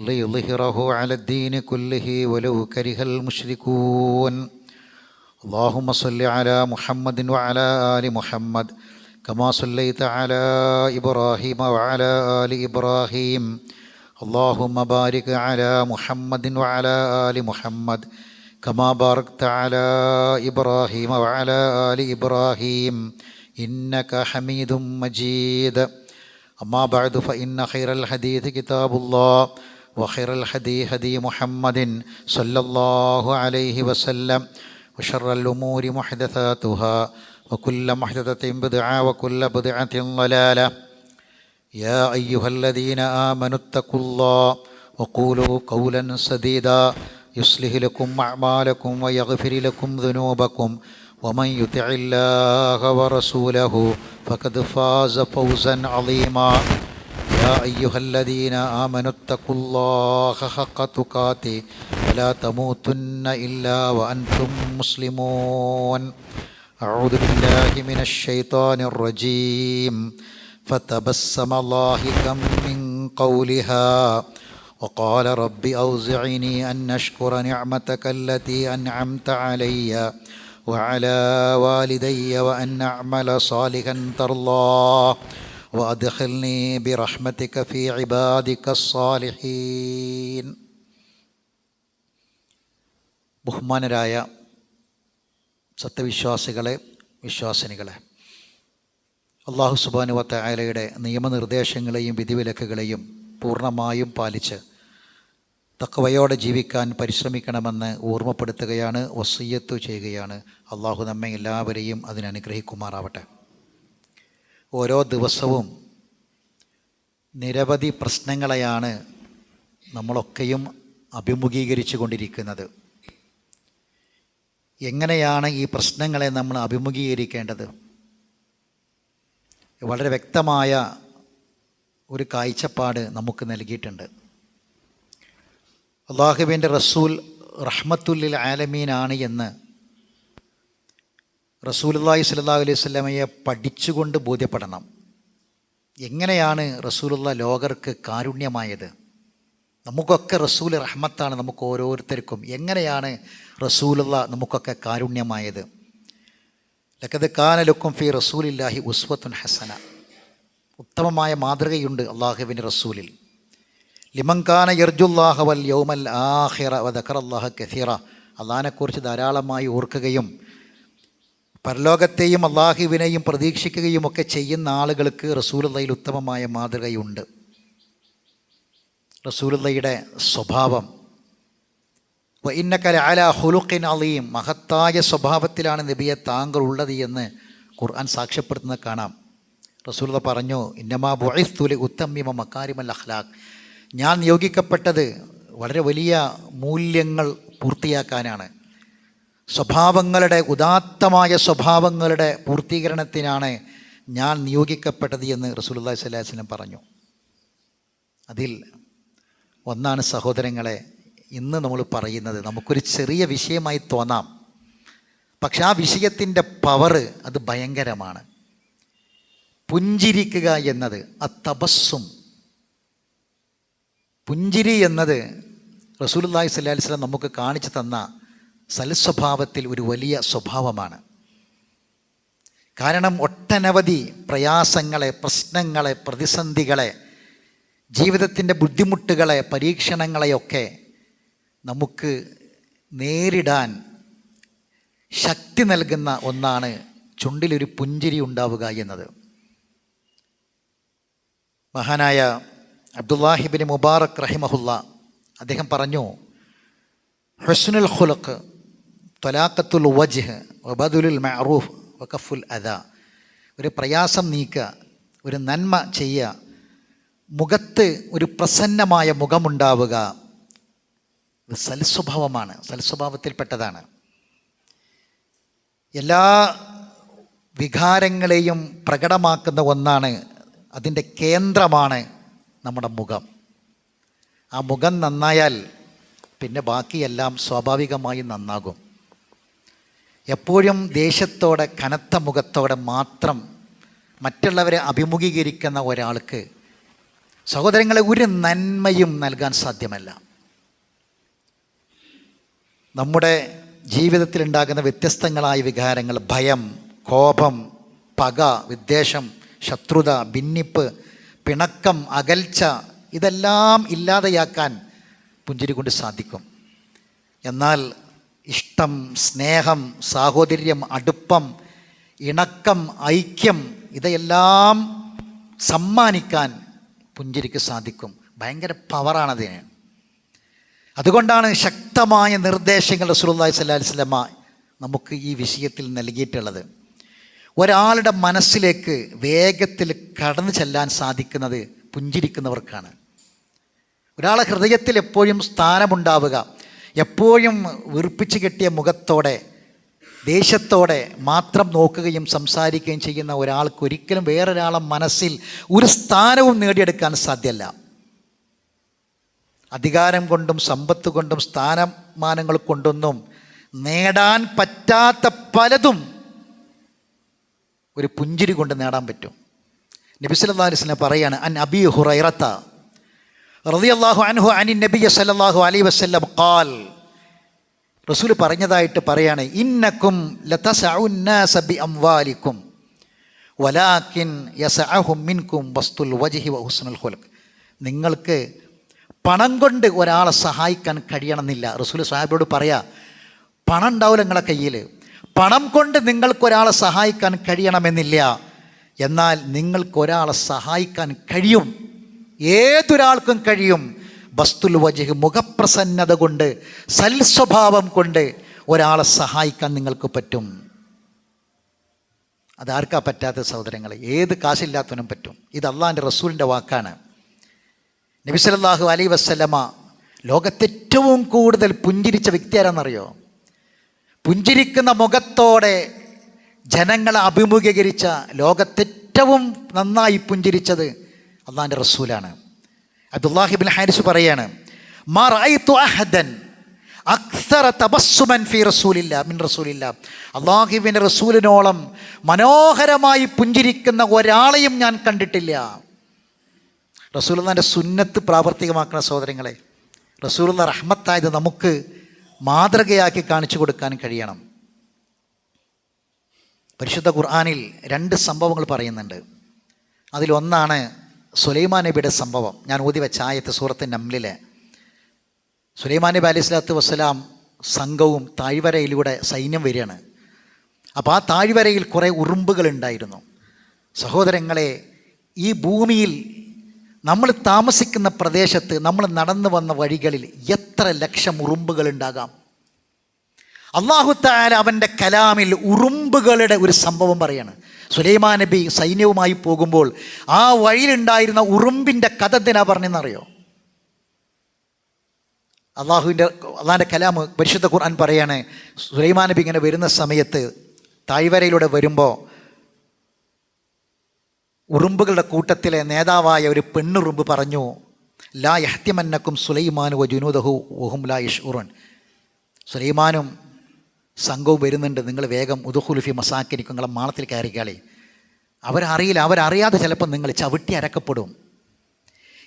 ليظهره على الدين كله ولو كره المشركون. اللهم صل على محمد وعلى آل محمد كما صليت على إبراهيم وعلى آل إبراهيم. اللهم بارك على محمد وعلى آل محمد كما باركت على إبراهيم وعلى آل إبراهيم. إنك حميد مجيد. أما بعد فإن خير الحديث كتاب الله. وخير الهدي هدي محمد صلى الله عليه وسلم وشر الأمور محدثاتها وكل محدثة بدعة وكل بدعة ضلالة. يا أيها الذين آمنوا اتقوا الله وقولوا قولا سديدا يصلح لكم أعمالكم ويغفر لكم ذنوبكم ومن يطع الله ورسوله فقد فاز فوزا عظيما. يا أيها الذين آمنوا اتقوا الله حق تقاته ولا تموتن إلا وأنتم مسلمون. أعوذ بالله من الشيطان الرجيم. فتبسم ضاحكا من قولها وقال رب أوزعني أن أشكر نعمتك التي أنعمت علي وعلى والدي وأن أعمل صالحا ترضاه. وأدخلني برحمتك في عبادك الصالحين ബഹുമാനരായ സത്യവിശ്വാസികളെ വിശ്വാസിനികളെ അള്ളാഹു സുബാനുവത്ത ആലയുടെ നിയമനിർദ്ദേശങ്ങളെയും വിധിവിലക്കുകളെയും പൂർണ്ണമായും പാലിച്ച് തക്കവയോടെ ജീവിക്കാൻ പരിശ്രമിക്കണമെന്ന് ഓർമ്മപ്പെടുത്തുകയാണ് വസയ്യത്തു ചെയ്യുകയാണ് അള്ളാഹു നമ്മെ എല്ലാവരെയും അതിനനുഗ്രഹിക്കുമാറാവട്ടെ ഓരോ ദിവസവും നിരവധി പ്രശ്നങ്ങളെയാണ് നമ്മളൊക്കെയും അഭിമുഖീകരിച്ചു കൊണ്ടിരിക്കുന്നത്. എങ്ങനെയാണ് ഈ പ്രശ്നങ്ങളെ നമ്മൾ അഭിമുഖീകരിക്കേണ്ടത്? വളരെ വ്യക്തമായ ഒരു കാഴ്ചപ്പാട് നമുക്ക് നൽകിയിട്ടുണ്ട്. അള്ളാഹുവിന്റെ റസൂൽ റഹ്മത്തുല്ലിൽ ആലമീനാണ് എന്ന് റസൂലുല്ലാഹി സ്വല്ലാ അലൈഹി സ്വലമയെ പഠിച്ചുകൊണ്ട് ബോധ്യപ്പെടണം. എങ്ങനെയാണ് റസൂലുള്ള ലോകർക്ക് കാരുണ്യമായത്? നമുക്കൊക്കെ റസൂൽ റഹ്മത്താണ് നമുക്ക് ഓരോരുത്തർക്കും. എങ്ങനെയാണ് റസൂലുള്ള നമുക്കൊക്കെ കാരുണ്യമായത്? ലക്കത് കാനലുക്കും ഫി റസൂലില്ലാഹി ഉസ്വത്തുൻ ഹസന. ഉത്തമമായ മാതൃകയുണ്ട് അള്ളാഹുവിന്റെ റസൂലിൽ. ലിമങ്കാന യർജുല്ലാഹ വൽ യൗമൽ ആഹിറ വദക്കർ അള്ളാഹ കഥീറ അള്ളഹാനെക്കുറിച്ച് ധാരാളമായി ഓർക്കുകയും പരലോകത്തെയും അള്ളാഹുവിനെയും പ്രതീക്ഷിക്കുകയും ഒക്കെ ചെയ്യുന്ന ആളുകൾക്ക് റസൂലതയിൽ ഉത്തമമായ മാതൃകയുണ്ട്. റസൂലതയുടെ സ്വഭാവം. ഇന്നക്കല അല ഹുലുഖിൻ അലീം. മഹത്തായ സ്വഭാവത്തിലാണ് നബിയെ താങ്കൾ ഉള്ളത് എന്ന് ഖുർആൻ സാക്ഷ്യപ്പെടുത്തുന്നത് കാണാം. റസൂലത പറഞ്ഞു ഇന്നമാ ബൊയ്സ്തുലി ഉത്തമ്യമ മക്കാരിമൽ അഖ്ലാഖ്. ഞാൻ നിയോഗിക്കപ്പെട്ടത് വളരെ വലിയ മൂല്യങ്ങൾ പൂർത്തിയാക്കാനാണ്. സ്വഭാവങ്ങളുടെ ഉദാത്തമായ സ്വഭാവങ്ങളുടെ പൂർത്തീകരണത്തിനാണ് ഞാൻ നിയോഗിക്കപ്പെട്ടത് എന്ന് റസൂലുല്ലാ സ്വല്ലാഹു വസ്ലം പറഞ്ഞു. അതിൽ ഒന്നാണ് സഹോദരങ്ങളെ ഇന്ന് നമ്മൾ പറയുന്നത് നമുക്കൊരു ചെറിയ വിഷയമായി തോന്നാം. പക്ഷെ ആ വിഷയത്തിന്റെ പവർ അത് ഭയങ്കരമാണ്. പുഞ്ചിരിക്കുക എന്നത് ആ തപസ്സും പുഞ്ചിരി എന്നത് റസൂലുല്ലാഹി സ്വല്ലാ വസ്ലം നമുക്ക് കാണിച്ചു തന്ന സൽസ്വഭാവത്തിൽ ഒരു വലിയ സ്വഭാവമാണ്. കാരണം ഒട്ടനവധി പ്രയാസങ്ങളെ പ്രശ്നങ്ങളെ പ്രതിസന്ധികളെ ജീവിതത്തിന്റെ ബുദ്ധിമുട്ടുകളെ പരീക്ഷണങ്ങളെയൊക്കെ നമുക്ക് നേരിടാൻ ശക്തി നൽകുന്ന ഒന്നാണ് ചുണ്ടിലൊരു പുഞ്ചിരി ഉണ്ടാവുക എന്നത്. മഹാനായ അബ്ദുല്ലാഹിബിൻ മുബാറക് റഹിമഹുല്ല അദ്ദേഹം പറഞ്ഞു ഹുസ്നുൽ ഖുലഖ് തൊലാക്കത്തുൽ വജ്ഹ് വബദുലുൽ മഅറൂഫ് വഖഫുൽ അദ. ഒരു പ്രയാസം നീക്കുക ഒരു നന്മ ചെയ്യുക മുഖത്ത് ഒരു പ്രസന്നമായ മുഖമുണ്ടാവുക ഇത് സൽസ്വഭാവമാണ് സൽസ്വഭാവത്തിൽപ്പെട്ടതാണ്. എല്ലാ വികാരങ്ങളെയും പ്രകടമാക്കുന്ന ഒന്നാണ് അതിന്റെ കേന്ദ്രമാണ് നമ്മുടെ മുഖം. ആ മുഖം നന്നായാൽ പിന്നെ ബാക്കിയെല്ലാം സ്വാഭാവികമായി നന്നാകും. എപ്പോഴും ദേഷ്യത്തോടെ കനത്ത മുഖത്തോടെ മാത്രം മറ്റുള്ളവരെ അഭിമുഖീകരിക്കുന്ന ഒരാൾക്ക് സഹോദരങ്ങളെ ഒരു നന്മയും നൽകാൻ സാധ്യമല്ല. നമ്മുടെ ജീവിതത്തിൽ ഉണ്ടാകുന്ന വ്യത്യസ്തങ്ങളായ വികാരങ്ങൾ ഭയം കോപം പക വിദ്വേഷം ശത്രുത ഭിന്നിപ്പ് പിണക്കം അകൽച്ച ഇതെല്ലാം ഇല്ലാതെയാക്കാൻ പുഞ്ചിരി കൊണ്ട് സാധിക്കും. എന്നാൽ ഇഷ്ടം സ്നേഹം സാഹോദര്യം അടുപ്പം ഇണക്കം ഐക്യം ഇതെല്ലാം സമ്മാനിക്കാൻ പുഞ്ചിരിക്ക് സാധിക്കും. ഭയങ്കര പവറാണതിന് അതുകൊണ്ടാണ് ശക്തമായ നിർദ്ദേശങ്ങൾ സ്വല്ലല്ലാഹി അലൈഹി വസല്ലമ നമുക്ക് ഈ വിഷയത്തിൽ നൽകിയിട്ടുള്ളത്. ഒരാളുടെ മനസ്സിലേക്ക് വേഗത്തിൽ കടന്നു ചെല്ലാൻ സാധിക്കുന്നത് പുഞ്ചിരിക്കുന്നവർക്കാണ്. ഒരാളെ ഹൃദയത്തിൽ എപ്പോഴും സ്ഥാനമുണ്ടാവുക. എപ്പോഴും വീർപ്പിച്ച് കെട്ടിയ മുഖത്തോടെ ദേഷ്യത്തോടെ മാത്രം നോക്കുകയും സംസാരിക്കുകയും ചെയ്യുന്ന ഒരാൾക്ക് ഒരിക്കലും വേറൊരാളെ മനസ്സിൽ ഒരു സ്ഥാനവും നേടിയെടുക്കാൻ സാധ്യമല്ല. അധികാരം കൊണ്ടും സമ്പത്ത് കൊണ്ടും സ്ഥാനമാനങ്ങൾ കൊണ്ടൊന്നും നേടാൻ പറ്റാത്ത പലതും ഒരു പുഞ്ചിരി കൊണ്ട് നേടാൻ പറ്റും. നബി സല്ലല്ലാഹു അലൈഹി വസല്ലം പറയാണ് അൻ അബി ഹുറൈറത്ത റളിയല്ലാഹു അൻഹു അനി നബി സല്ലല്ലാഹു അലൈ വസല്ലം ഖാൽ. റസൂൽ പറഞ്ഞതായിട്ട് പറയാണ് ഇന്നക്കും ലതസബി അംവാലിക്കും യസഅഹും മിൻകും വസ്തുൽ വജിഹി വഹുസ്നുൽ ഹുസ്നുൽ നിങ്ങൾക്ക് പണം കൊണ്ട് ഒരാളെ സഹായിക്കാൻ കഴിയണമെന്നില്ല. റസൂൽ സാഹിബിനോട് പറയാ പണം ഉണ്ടാവില്ല നിങ്ങളെ കയ്യിൽ. പണം കൊണ്ട് നിങ്ങൾക്കൊരാളെ സഹായിക്കാൻ കഴിയണമെന്നില്ല. എന്നാൽ നിങ്ങൾക്കൊരാളെ സഹായിക്കാൻ കഴിയും. ഏതൊരാൾക്കും കഴിയും. ബസ്തുൽ വജഹ് മുഖപ്രസന്നത കൊണ്ട് സൽസ്വഭാവം കൊണ്ട് ഒരാളെ സഹായിക്കാൻ നിങ്ങൾക്ക് പറ്റും. അതാർക്കാ പറ്റാത്ത സഹോദരങ്ങളെ? ഏത് കാശില്ലാത്തവനും പറ്റും. ഇത് അള്ളാന്റെ റസൂലിന്റെ വാക്കാണ്. നബി അലൈ അലൈഹി വസല്ലമ ലോകത്തേറ്റവും കൂടുതൽ പുഞ്ചിരിച്ച വ്യക്തി ആരാണെന്നറിയോ പുഞ്ചിരിക്കുന്ന മുഖത്തോടെ ജനങ്ങളെ അഭിമുഖീകരിച്ച ലോകത്തേറ്റവും നന്നായി പുഞ്ചിരിച്ചത് അള്ളാഹിന്റെ റസൂലാണ്. അബ്ദുല്ലാഹിബിൻ ഹാരിസ് പറയാണ് മിൻ റസൂലില്ല അള്ളാഹുവിന്റെ റസൂലിനോളം മനോഹരമായി പുഞ്ചിരിക്കുന്ന ഒരാളെയും ഞാൻ കണ്ടിട്ടില്ല. റസൂലിന്റെ സുന്നത്ത് പ്രാവർത്തികമാക്കുന്ന സഹോദരങ്ങളെ റസൂലുള്ള റഹ്മത്തായത് നമുക്ക് മാതൃകയാക്കി കാണിച്ചു കൊടുക്കാൻ കഴിയണം. പരിശുദ്ധ ഖുർആാനിൽ രണ്ട് സംഭവങ്ങൾ പറയുന്നുണ്ട്. അതിലൊന്നാണ് സുലൈമാൻ നബിയുടെ സംഭവം. ഞാൻ ഊതി വെച്ച ആയത്ത് സൂറത്ത് നംലിലെ സുലൈമാൻ നബി അലൈഹി സ്വലാത്തു വസ്സലാം സംഘവും താഴ്വരയിലൂടെ സൈന്യം വരികയാണ്. അപ്പോൾ ആ താഴ്വരയിൽ കുറേ ഉറുമ്പുകൾ ഉണ്ടായിരുന്നു. സഹോദരങ്ങളെ ഈ ഭൂമിയിൽ നമ്മൾ താമസിക്കുന്ന പ്രദേശത്ത് നമ്മൾ നടന്നു വന്ന വഴികളിൽ എത്ര ലക്ഷം ഉറുമ്പുകൾ ഉണ്ടാകാം? അള്ളാഹുത്താല അവന്റെ കലാമിൽ ഉറുമ്പുകളുടെ ഒരു സംഭവം പറയാണ്. സുലൈമാൻ നബി സൈന്യവുമായി പോകുമ്പോൾ ആ വഴിയിലുണ്ടായിരുന്ന ഉറുമ്പിന്റെ കഥ എന്തിനാ പറഞ്ഞെന്നറിയോ? അള്ളാഹുവിന്റെ അള്ളാഹിന്റെ കലാമ് പരിശുദ്ധ ഖുർആൻ പറയാണ് സുലൈമാ നബി ഇങ്ങനെ വരുന്ന സമയത്ത് തായ്വരയിലൂടെ വരുമ്പോൾ ഉറുമ്പുകളുടെ കൂട്ടത്തിലെ നേതാവായ ഒരു പെണ്ണുറുമ്പ് പറഞ്ഞു ലാ യഹത്യമന്നക്കും സുലൈമാനു വ ജുനൂദഹു ഓഹും ലാ യഷ്ഉറൻ. സുലൈമാനും സംഘവും വരുന്നുണ്ട്. നിങ്ങൾ വേഗം ഉദുഹുലുഫി മസാക്കിനിക്കും നിങ്ങളെ മാളത്തിൽ കയറിക്കാളി അവരറിയില്ല അവരറിയാതെ ചിലപ്പോൾ നിങ്ങൾ ചവിട്ടി അരക്കപ്പെടും.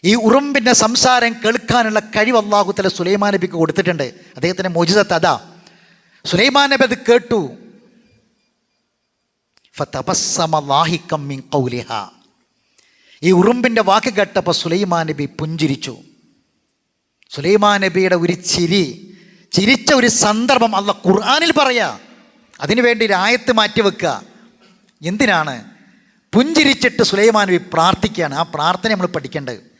ഈ ഉറുമ്പിന്റെ സംസാരം കേൾക്കാനുള്ള കഴിവ് അള്ളാഹുത്തല സുലൈമാൻ നബിക്ക് കൊടുത്തിട്ടുണ്ട്. അദ്ദേഹത്തിന്റെ മോചിതത്ത് അതാ. സുലൈമാൻ നബി അത് കേട്ടു. ഈ ഉറുമ്പിന്റെ വാക്ക് കേട്ടപ്പോൾ സുലൈമാൻ നബി പുഞ്ചിരിച്ചു. സുലൈമാൻ നബിയുടെ ഒരു ചിരി ചിരിച്ച ഒരു സന്ദർഭം അല്ല ഖുർആാനിൽ പറയാ. അതിനുവേണ്ടി ഒരു ആയത്ത് മാറ്റി വെക്കുക. എന്തിനാണ്? പുഞ്ചിരിച്ചിട്ട് സുലൈമാൻ നബി പ്രാർത്ഥിക്കുകയാണ്. ആ പ്രാർത്ഥന നമ്മൾ പഠിക്കേണ്ടത്.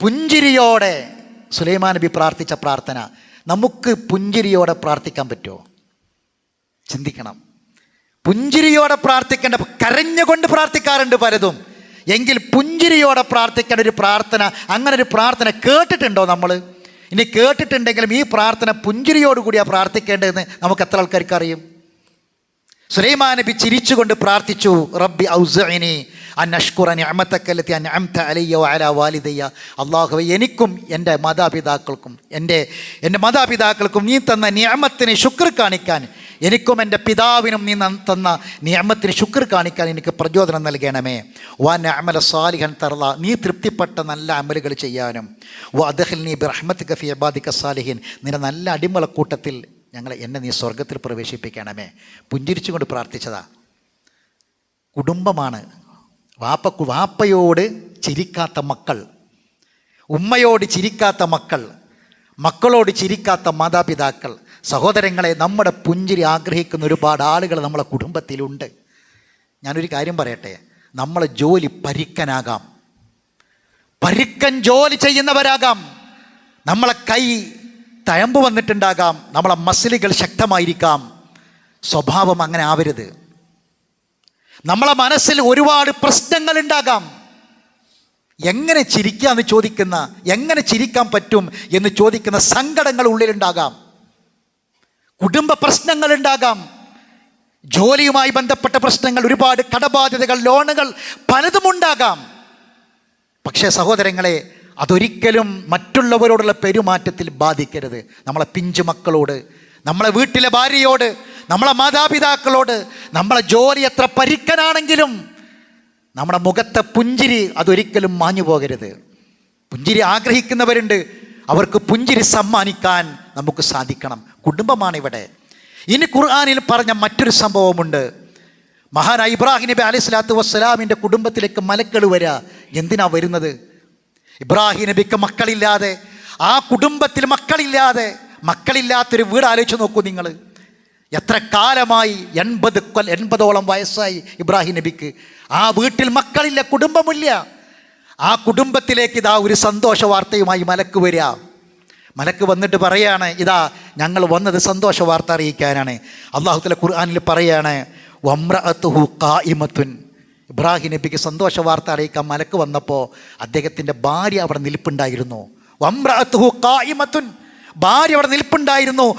പുഞ്ചിരിയോടെ സുലൈമാൻ നബി പ്രാർത്ഥിച്ച പ്രാർത്ഥന. നമുക്ക് പുഞ്ചിരിയോടെ പ്രാർത്ഥിക്കാൻ പറ്റുമോ? ചിന്തിക്കണം. പുഞ്ചിരിയോടെ പ്രാർത്ഥിക്കേണ്ട കരഞ്ഞുകൊണ്ട് പ്രാർത്ഥിക്കാറുണ്ട് പലതും. എങ്കിൽ പുഞ്ചിരിയോടെ പ്രാർത്ഥിക്കേണ്ട ഒരു പ്രാർത്ഥന അങ്ങനെ ഒരു പ്രാർത്ഥന കേട്ടിട്ടുണ്ടോ നമ്മൾ? ഇനി കേട്ടിട്ടുണ്ടെങ്കിലും ഈ പ്രാർത്ഥന പുഞ്ചിരിയോടുകൂടിയാണ് പ്രാർത്ഥിക്കേണ്ടതെന്ന് നമുക്ക് എത്ര ആൾക്കാർക്ക് അറിയും? സുലൈമാൻ നബി ചിരിച്ചുകൊണ്ട് പ്രാർത്ഥിച്ചു റബ്ബി ഔസഇനി അൻ അഷ്കുറ നിഅമതക്കല്ലത്തി അൻഅംത അലയ്യ വഅല വാലിദയ്യ. അല്ലാഹുവേ എനിക്കും എന്റെ മാതാപിതാക്കൾക്കും എന്റെ എന്റെ മാതാപിതാക്കൾക്കും നീ തന്ന നിയമത്തിന് ശുക്ർ കാണിക്കാൻ എനിക്കും എന്റെ പിതാവിനും നീ തന്ന നിയമത്തിന് ശുക്ർ കാണിക്കാൻ എനിക്ക് പ്രചോദനം നൽകണമേ. വൻ അമല സാലിഹൻ തർല നീ തൃപ്തിപ്പെട്ട നല്ല അമലുകൾ ചെയ്യാനും വ അദഹൽ നീ ബിറഹ്മത്ത് കഫി അബാദിക്ക സാലിഹിൻ. നിന്റെ നല്ല അടിമള കൂട്ടത്തിൽ ഞങ്ങളെ എന്നെ നീ സ്വർഗത്തിൽ പ്രവേശിപ്പിക്കണമേ. പുഞ്ചിരിച്ചുകൊണ്ട് പ്രാർത്ഥിച്ചതാ. കുടുംബമാണ്. വാപ്പ വാപ്പയോട് ചിരിക്കാത്ത മക്കൾ. ഉമ്മയോട് ചിരിക്കാത്ത മക്കൾ. മക്കളോട് ചിരിക്കാത്ത മാതാപിതാക്കൾ. സഹോദരങ്ങളെ നമ്മുടെ പുഞ്ചിരി ആഗ്രഹിക്കുന്ന ഒരുപാട് ആളുകൾ നമ്മളെ കുടുംബത്തിലുണ്ട്. ഞാനൊരു കാര്യം പറയട്ടെ. നമ്മളെ ജോലി പരിക്കനാകാം. പരുക്കൻ ജോലി ചെയ്യുന്നവരാകാം. നമ്മളെ കൈ തഴമ്പ് വന്നിട്ടുണ്ടാകാം. നമ്മളെ മസിലുകൾ ശക്തമായിരിക്കാം. സ്വഭാവം അങ്ങനെ ആവരുത്. നമ്മളെ മനസ്സിൽ ഒരുപാട് പ്രശ്നങ്ങൾ ഉണ്ടാകാം. എങ്ങനെ ചിരിക്കുക എന്ന് ചോദിക്കുന്ന എങ്ങനെ ചിരിക്കാൻ പറ്റും എന്ന് ചോദിക്കുന്ന സങ്കടങ്ങൾ ഉള്ളിലുണ്ടാകാം. കുടുംബ പ്രശ്നങ്ങൾ ഉണ്ടാകാം. ജോലിയുമായി ബന്ധപ്പെട്ട പ്രശ്നങ്ങൾ ഒരുപാട് കടബാധ്യതകൾ ലോണുകൾ പലതും ഉണ്ടാകാം. പക്ഷേ സഹോദരങ്ങളെ അതൊരിക്കലും മറ്റുള്ളവരോടുള്ള പെരുമാറ്റത്തിൽ ബാധിക്കരുത്. നമ്മളെ പിഞ്ചു മക്കളോട് നമ്മളെ വീട്ടിലെ ഭാര്യയോട് നമ്മളെ മാതാപിതാക്കളോട് നമ്മളെ ജോലി എത്ര പരിക്കനാണെങ്കിലും നമ്മുടെ മുഖത്തെ പുഞ്ചിരി അതൊരിക്കലും മാഞ്ഞു പോകരുത്. പുഞ്ചിരി ആഗ്രഹിക്കുന്നവരുണ്ട്. അവർക്ക് പുഞ്ചിരി സമ്മാനിക്കാൻ നമുക്ക് സാധിക്കണം. കുടുംബമാണ് ഇവിടെ ഇനി ഖുർആാനിൽ പറഞ്ഞ മറ്റൊരു സംഭവമുണ്ട്. മഹാനായ ഇബ്രാഹിം നബി അലൈഹി സ്വലാത്തു വസ്സലാമിന്റെ കുടുംബത്തിലേക്ക് മലക്കൾ വരിക എന്തിനാ വരുന്നത്? ഇബ്രാഹിം നബിക്ക് മക്കളില്ലാതെ ആ കുടുംബത്തിൽ മക്കളില്ലാതെ മക്കളില്ലാത്തൊരു വീട് ആലോചിച്ച് നോക്കൂ നിങ്ങൾ. എത്ര കാലമായി എൺപത് കൊൽ എൺപതോളം വയസ്സായി ഇബ്രാഹിം നബിക്ക്. ആ വീട്ടിൽ മക്കളില്ല കുടുംബമില്ല. ആ കുടുംബത്തിലേക്ക് ഇതാ ഒരു സന്തോഷ വാർത്തയുമായി മലക്ക് വരിക. മലക്ക് വന്നിട്ട് പറയാണ് ഇതാ ഞങ്ങൾ വന്നത് സന്തോഷ വാർത്ത അറിയിക്കാനാണ്. അള്ളാഹുത്തല ഖുർആാനിൽ പറയാണ് വമ്രഅത്തുഹു കായിമത്തുൻ ഇബ്രാഹിം നബിക്ക് സന്തോഷ വാർത്ത അറിയിക്കാൻ മലക്ക് വന്നപ്പോൾ അദ്ദേഹത്തിന്റെ ഭാര്യ അവിടെ നിൽപ്പുണ്ടായിരുന്നു. ഭാര്യ അവിടെ നിൽപ്പുണ്ടായിരുന്നു.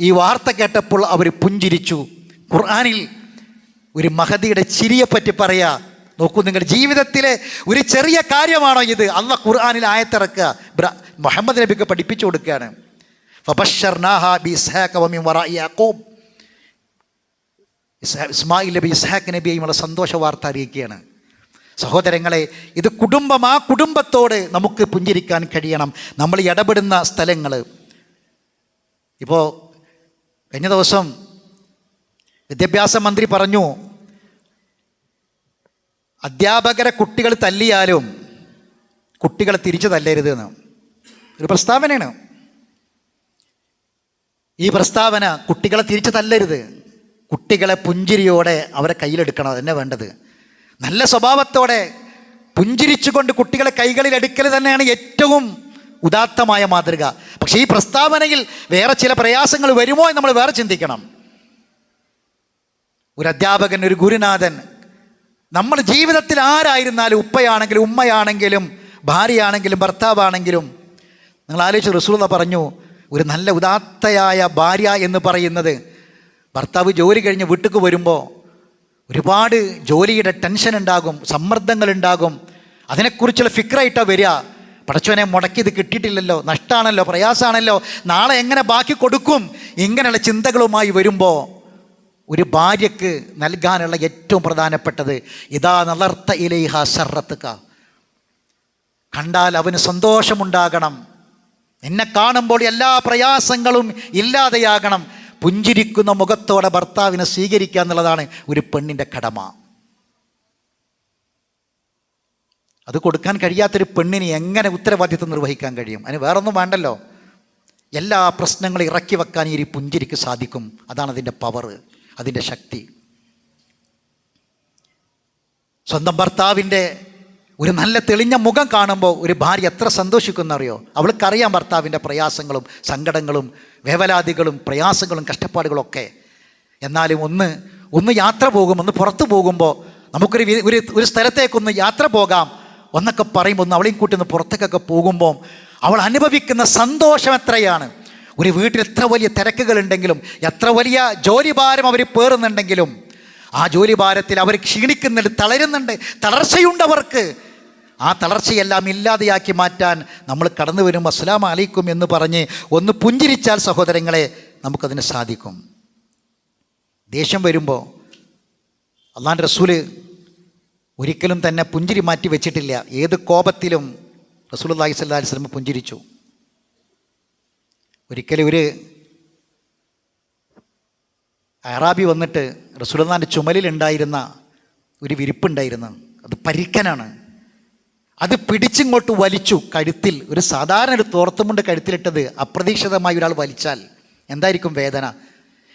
ഈ വാർത്ത കേട്ടപ്പോൾ അവർ പുഞ്ചിരിച്ചു. ഖുർആാനിൽ ഒരു മഹദിയുടെ ചിരിയെപ്പറ്റി പറയാ. നോക്കൂ നിങ്ങളുടെ ജീവിതത്തിലെ ഒരു ചെറിയ കാര്യമാണോ ഇത്? അല്ല ഖുർആാനിൽ ആയത്തിറക്കുക. മുഹമ്മദ് നബിക്ക് പഠിപ്പിച്ചു കൊടുക്കുകയാണ്. ഇസ്മായിൽ നബി ഇസ്ഹാഖ് നബിയുമുള്ള സന്തോഷ വാർത്ത അറിയിക്കുകയാണ്. സഹോദരങ്ങളെ ഇത് കുടുംബം ആ കുടുംബത്തോട് നമുക്ക് പുഞ്ചിരിക്കാൻ കഴിയണം. നമ്മൾ ഇടപെടുന്ന സ്ഥലങ്ങൾ. ഇപ്പോൾ കഴിഞ്ഞ ദിവസം വിദ്യാഭ്യാസ മന്ത്രി പറഞ്ഞു അധ്യാപകരെ കുട്ടികൾ തല്ലിയാലും കുട്ടികളെ തിരിച്ചു തല്ലരുത് എന്ന് ഒരു പ്രസ്താവനയാണ്. ഈ പ്രസ്താവന കുട്ടികളെ തിരിച്ചു തല്ലരുത്. കുട്ടികളെ പുഞ്ചിരിയോടെ അവരെ കയ്യിലെടുക്കണം അതന്നെ വേണ്ടത്. നല്ല സ്വഭാവത്തോടെ പുഞ്ചിരിച്ചുകൊണ്ട് കുട്ടികളെ കൈകളിൽ എടുക്കൽ തന്നെയാണ് ഏറ്റവും ഉദാത്തമായ മാതൃക. പക്ഷേ ഈ പ്രസ്താവനയിൽ വേറെ ചില പ്രയാസങ്ങൾ വരുമോ എന്ന് നമ്മൾ വേറെ ചിന്തിക്കണം. ഒരു അധ്യാപകൻ ഒരു ഗുരുനാഥൻ നമ്മൾ ജീവിതത്തിൽ ആരായിരുന്നാലും ഉപ്പയാണെങ്കിലും ഉമ്മയാണെങ്കിലും ഭാര്യയാണെങ്കിലും ഭർത്താവാണെങ്കിലും നിങ്ങൾ ആലോചിച്ച് റസൂള പറഞ്ഞു ഒരു നല്ല ഉദാത്തയായ ഭാര്യ എന്ന് പറയുന്നത് ഭർത്താവ് ജോലി കഴിഞ്ഞ് വീട്ടിലേക്ക് വരുമ്പോൾ ഒരുപാട് ജോലിയുടെ ടെൻഷൻ ഉണ്ടാകും സമ്മർദ്ദങ്ങൾ ഉണ്ടാകും. അതിനെക്കുറിച്ചുള്ള ഫിക്രായിട്ടാണ് വരിക. പടച്ചോനെ മുടക്കി ഇത് കിട്ടിയിട്ടില്ലല്ലോ. നഷ്ടമാണല്ലോ പ്രയാസമാണല്ലോ നാളെ എങ്ങനെ ബാക്കി കൊടുക്കും? ഇങ്ങനെയുള്ള ചിന്തകളുമായി വരുമ്പോൾ ഒരു ഭാര്യക്ക് നൽകാനുള്ള ഏറ്റവും പ്രധാനപ്പെട്ടത് ഇതാ നളർത്ത ഇലൈഹ സർറത്തുക കണ്ടാൽ അവന് സന്തോഷമുണ്ടാകണം. എന്നെ കാണുമ്പോൾ എല്ലാ പ്രയാസങ്ങളും ഇല്ലാതെയാകണം. പുഞ്ചിരിക്കുന്ന മുഖത്തോടെ ഭർത്താവിനെ സ്വീകരിക്കുക എന്നുള്ളതാണ് ഒരു പെണ്ണിന്റെ കടമ. അത് കൊടുക്കാൻ കഴിയാത്തൊരു പെണ്ണിന് എങ്ങനെ ഉത്തരവാദിത്വം നിർവഹിക്കാൻ കഴിയും? അതിന് വേറൊന്നും വേണ്ടല്ലോ. എല്ലാ പ്രശ്നങ്ങളും ഇറക്കി വെക്കാൻ ഈ പുഞ്ചിരിക്ക് സാധിക്കും. അതാണ് അതിന്റെ പവർ അതിന്റെ ശക്തി. സ്വന്തം ഭർത്താവിന്റെ ഒരു നല്ല തെളിഞ്ഞ മുഖം കാണുമ്പോൾ ഒരു ഭാര്യ എത്ര സന്തോഷിക്കുന്നറിയോ അവൾക്കറിയാം ഭർത്താവിന്റെ പ്രയാസങ്ങളും സങ്കടങ്ങളും വേവലാതികളും പ്രയാസങ്ങളും കഷ്ടപ്പാടുകളൊക്കെ എന്നാലും ഒന്ന് ഒന്ന് യാത്ര പോകും ഒന്ന് പുറത്തു പോകുമ്പോൾ നമുക്കൊരു ഒരു ഒരു സ്ഥലത്തേക്കൊന്ന് യാത്ര പോകാം ഒന്നൊക്കെ പറയുമ്പോൾ ഒന്ന് അവളെയും കൂട്ടി ഒന്ന് പുറത്തേക്കൊക്കെ പോകുമ്പോൾ അവൾ അനുഭവിക്കുന്ന സന്തോഷം എത്രയാണ്? ഒരു വീട്ടിൽ എത്ര വലിയ തിരക്കുകളുണ്ടെങ്കിലും എത്ര വലിയ ജോലിഭാരം അവർ പേറുന്നുണ്ടെങ്കിലും ആ ജോലിഭാരത്തിൽ അവർ ക്ഷീണിക്കുന്നുണ്ട് തളരുന്നുണ്ട് തളർച്ചയുണ്ട് അവർക്ക്. ആ തളർച്ചയെല്ലാം ഇല്ലാതെയാക്കി മാറ്റാൻ നമ്മൾ കടന്നു വരും അസ്സലാം അലൈക്കും എന്ന് പറഞ്ഞ് ഒന്ന് പുഞ്ചിരിച്ചാൽ സഹോദരങ്ങളെ നമുക്കതിന് സാധിക്കും. ദേഷ്യം വരുമ്പോൾ അള്ളാൻ റസൂൽ ഒരിക്കലും തന്നെ പുഞ്ചിരി മാറ്റി വെച്ചിട്ടില്ല. ഏത് കോപത്തിലും റസൂൽ അള്ളാഹി സ്വല്ലാ വസ്ലം പുഞ്ചിരിച്ചു. ഒരിക്കലും ഒരു അറാബി വന്നിട്ട് റസൂൽന്നാന്റെ ചുമലിലുണ്ടായിരുന്ന ഒരു വിരിപ്പുണ്ടായിരുന്നു. അത് പരിക്കനാണ്. അത് പിടിച്ചിങ്ങോട്ട് വലിച്ചു. കഴുത്തിൽ ഒരു സാധാരണ ഒരു തോർത്തുമുണ്ട് കഴുത്തിലിട്ടത് അപ്രതീക്ഷിതമായി ഒരാൾ വലിച്ചാൽ എന്തായിരിക്കും വേദന?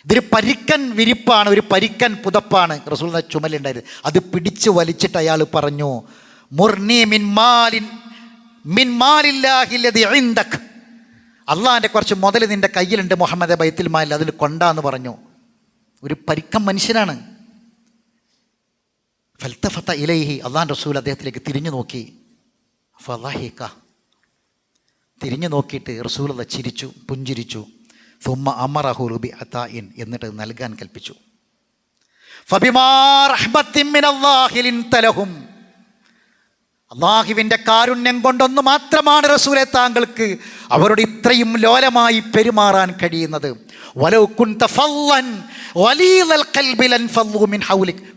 ഇതൊരു പരിക്കൻ വിരിപ്പാണ് ഒരു പരിക്കൻ പുതപ്പാണ്. റസൂൽ ചുമലുണ്ടായത് അത് പിടിച്ച് വലിച്ചിട്ട് അയാൾ പറഞ്ഞു മുർണി മിൻമാലിൻ മിൻമാലില്ലാഹില്ലതി ഇൻദക്. അള്ളാഹിന്റെ കുറച്ച് മുതൽ നിന്റെ കയ്യിലുണ്ട് മുഹമ്മദ് ബൈത്തിൽ മാലിൽ അതിൽ കൊണ്ടാന്ന് പറഞ്ഞു. ഒരു പരിക്കൻ മനുഷ്യനാണ്. ഫൽത്തഫത്ത ഇലൈഹി അള്ളാൻ റസൂൽ അദ്ദേഹത്തിലേക്ക് തിരിഞ്ഞു നോക്കി. ഫലാഹിക്ക തിരിഞ്ഞു നോക്കിയിട്ട് റസൂൽ അത് ചിരിച്ചു പുഞ്ചിരിച്ചു. സുമ്മ അമറഹു റുബി ഇൻ എന്നിട്ട് നൽകാൻ കൽപ്പിച്ചു. അള്ളാഹുവിന്റെ കാരുണ്യം കൊണ്ടൊന്ന് മാത്രമാണ് റസൂലെ താങ്കൾക്ക് അവരോട് ഇത്രയും ലോലമായി പെരുമാറാൻ കഴിയുന്നത്.